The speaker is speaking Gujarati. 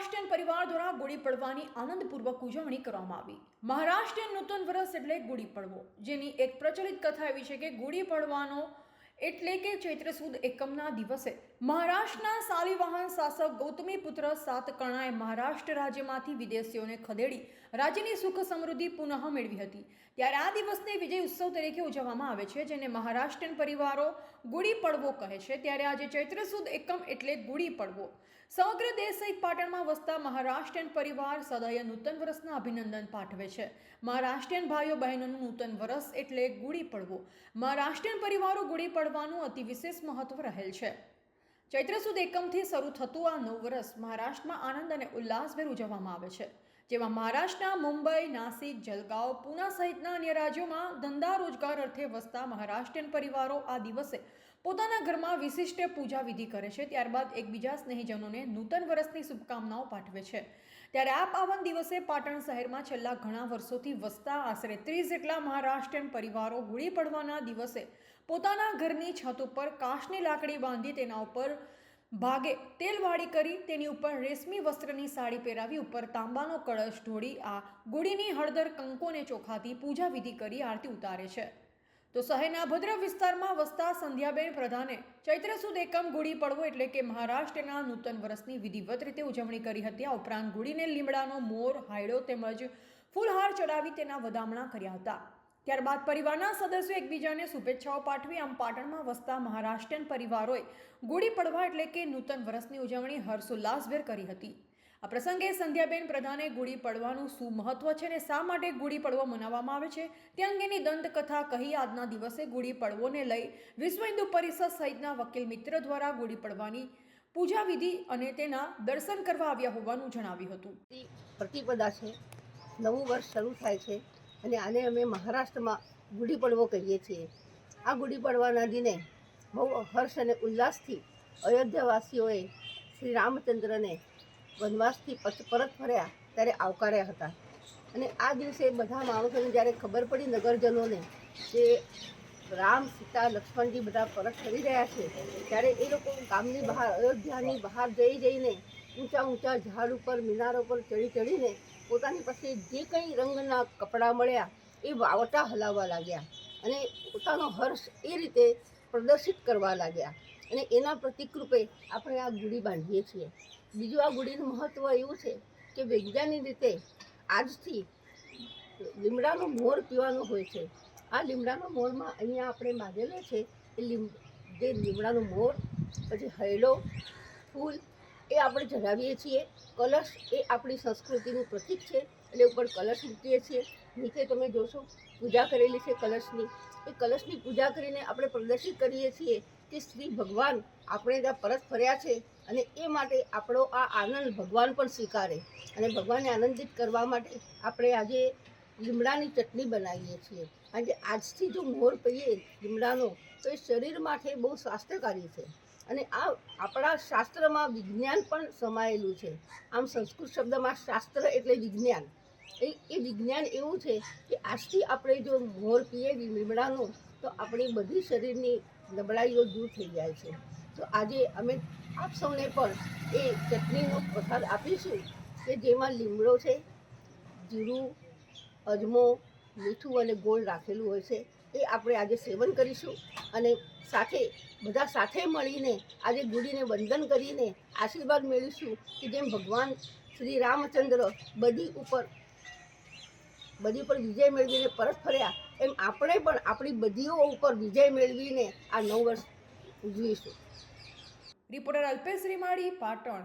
મહારાષ્ટ્રીયન પરિવાર દ્વારા ગુડી પડવાની આનંદપૂર્વક ઉજવણી કરવામાં આવી. મહારાષ્ટ્રીયન નૂતન વર્ષ એટલે ગુડી પડવો, જેની એક પ્રચલિત કથા એવી છે કે ગુડી પડવાનો એટલે કે ચૈત્ર સુદ એકમના દિવસે મહારાષ્ટ્રના સાલીવાહન શાસક ગૌતમી પુત્ર સાતકર્ણાએ મહારાષ્ટ્ર રાજ્યમાંથી વિદેશીઓને ખદેડી રાજ્યની સુખ સમૃદ્ધિ પુનઃ મેળવી હતી. ત્યારે આ દિવસને વિજય ઉત્સવ તરીકે ઉજવવામાં આવે છે, જેને મહારાષ્ટ્રીયન પરિવારો ગુડી પડવો કહે છે. ત્યારે આજે ચૈત્ર સુદ એકમ એટલે ગુડી પડવો. સમગ્ર દેશ સહિત પાટણમાં વસતા મહારાષ્ટ્રીયન પરિવાર સદય નૂતન વર્ષના અભિનંદન પાઠવે છે. મહારાષ્ટ્રીયન ભાઈઓ બહેનોનું નૂતન વર્ષ એટલે ગુડી પડવો. મહારાષ્ટ્રીયન પરિવારો ગુડી પડવાનું અતિ વિશેષ મહત્વ રહેલ છે. ચૈત્ર સુદ એકમથી શરૂ થતું આ નવ વર્ષ મહારાષ્ટ્રમાં આનંદ અને ઉલ્લાસભેર ઉજવવામાં આવે છે. જેમાં મહારાષ્ટ્રના મુંબઈ, નાસિક, જલગાંવ, પૂના સહિતના અન્ય રાજ્યોમાં ધંધા રોજગાર અર્થે વસતા મહારાષ્ટ્રીયન પરિવારો આ દિવસે પોતાના ઘરમાં વિશિષ્ટ પૂજા વિધિ કરે છે. ત્યારબાદ એકબીજા સ્નેહીજનોને નૂતન વર્ષની શુભકામનાઓ પાઠવે છે. ત્યારે આ પાવન દિવસે પાટણ શહેરમાં છેલ્લા ઘણા વર્ષોથી વસતા આશરે ત્રીસ જેટલા મહારાષ્ટ્રીયન પરિવારો ગુડી પડવાના દિવસે પોતાના ઘરની છત ઉપર કાશની લાકડી બાંધી તેના ઉપર ભાગે તેલવાળી કરી તેની ઉપર રેશમી વસ્ત્રની સાડી પહેરાવી ઉપર તાંબાનો કળશ ઢોળી, આ ગુડીની હળદર કંકોને ચોખાથી પૂજા વિધિ કરી આરતી ઉતારે છે. તો શહેરના ભદ્ર વિસ્તારમાં વસતા સંધ્યાબેન પ્રધાને ચૈત્ર સુદ એકમ ગુડી પડવો એટલે કે મહારાષ્ટ્રના નૂતન વર્ષની વિધિવત રીતે ઉજવણી કરી હતી. આ ઉપરાંત ગુડીને લીમડાનો મોર, હાયડો તેમજ ફૂલહાર ચડાવી તેના વધામણા કર્યા હતા. ત્યારબાદ પરિવારના સદસ્યો એકબીજાને શુભેચ્છાઓ પાઠવી આમ પાટણમાં વસતા મહારાષ્ટ્રીયન પરિવારોએ ગુડી પડવા એટલે કે નૂતન વર્ષની ઉજવણી હર્ષોલ્લાસભેર કરી હતી. આ પ્રસંગે સંધ્યાબેન પ્રધાને ગુડી પડવાનું શું મહત્વ છે અને શા માટે ગુડી પડવો મનાવવામાં આવે છે તે અંગેની દંતકથા કહી આજના દિવસે ગુડી પડવોને લઈ વિશ્વ હિન્દુ પરિષદ સહિતના વકીલ મિત્ર દ્વારા ગુડી પડવાની પૂજા વિધિ અને તેના દર્શન કરવા આવ્યા હોવાનું જણાવ્યું હતું. પ્રતિપદા છે. નવું વર્ષ શરૂ થાય છે. અને આને અમે મહારાષ્ટ્રમાં ગુડી પડવો કહીએ છીએ. આ ગુડી પડવાના દિને બહુ હર્ષ અને ઉલ્લાસથી અયોધ્યાવાસીઓએ શ્રી રામચંદ્રને વનવાસથી પરત ફર્યા ત્યારે આવકાર્યા હતા. અને આ દિવસે બધા માણસોને જ્યારે ખબર પડી નગરજનોને કે રામ, સીતા, લક્ષ્મણજી બધા પરત ફરી રહ્યા છે, ત્યારે એ લોકો ગામની બહાર, અયોધ્યાની બહાર જઈ જઈને ઊંચા ઊંચા ઝાડ ઉપર, મિનારો પર ચડી ચડીને પોતાની પાસે જે કંઈ રંગના કપડાં મળ્યા એ વાવટા હલાવવા લાગ્યા અને પોતાનો હર્ષ એ રીતે પ્રદર્શિત કરવા લાગ્યા. અને એના પ્રતિકરૂપે આપણે આ ગુડી બાંધીએ છીએ. બીજું આ ગુડીનું મહત્ત્વ એવું છે કે વૈજ્ઞાનિક રીતે આજથી લીમડાનો મોર પીવાનો હોય છે. આ લીમડાનો મોરમાં અહીંયા આપણે બાંધેલો છે એ લીમ, જે લીમડાનો મોર, પછી હૈડો ફૂલ એ આપણે જણાવીએ છીએ. કલશ એ આપણી સંસ્કૃતિનું પ્રતીક છે. એટલે ઉપર કલશ મૂકીએ છીએ. નીચે તમે જોશો, પૂજા કરેલી છે કલશની. એ કલશની પૂજા કરીને આપણે પ્રદર્શિત કરીએ છીએ કે શ્રી ભગવાન આપણે ત્યાં પરત ફર્યા છે અને એ માટે આપણો આ આનંદ ભગવાન પણ સ્વીકારે. અને ભગવાનને આનંદિત કરવા માટે આપણે આજે લીમડાની ચટણી બનાવીએ છીએ. કે આજથી જો મોર પીએ લીમડાનો, તો એ શરીર માટે બહુ સ્વાસ્થ્યકારી છે. અને આ આપણા શાસ્ત્રમાં વિજ્ઞાન પણ સમાયેલું છે. આમ સંસ્કૃત શબ્દમાં શાસ્ત્ર એટલે વિજ્ઞાન. એ એ વિજ્ઞાન એવું છે કે આજથી આપણે જો મોર પીએ લીમડાનો, તો આપણી બધી શરીરની નબળાઈઓ દૂર થઈ જાય છે. તો આજે અમે આપ સૌને પણ એ ચટણીનો પ્રસાદ આપીશું કે જેમાં લીમડો છે, જીરું, અજમો, મીઠું અને ગોળ રાખેલું હોય છે. એ આપણે આજે સેવન કરીશું અને સાથે બધા સાથે મળીને આજે ગુડીને વંદન કરીને આશીર્વાદ મેળવીશું કે જેમ ભગવાન શ્રી રામચંદ્ર બધી ઉપર બધી ઉપર વિજય મેળવીને પરત ફર્યા, એમ આપણે પણ આપણી બધીઓ ઉપર વિજય મેળવીને આ નવ વર્ષ ઉજવીશું. રિપોર્ટર અલ્પેશ રીમાડી, પાટણ.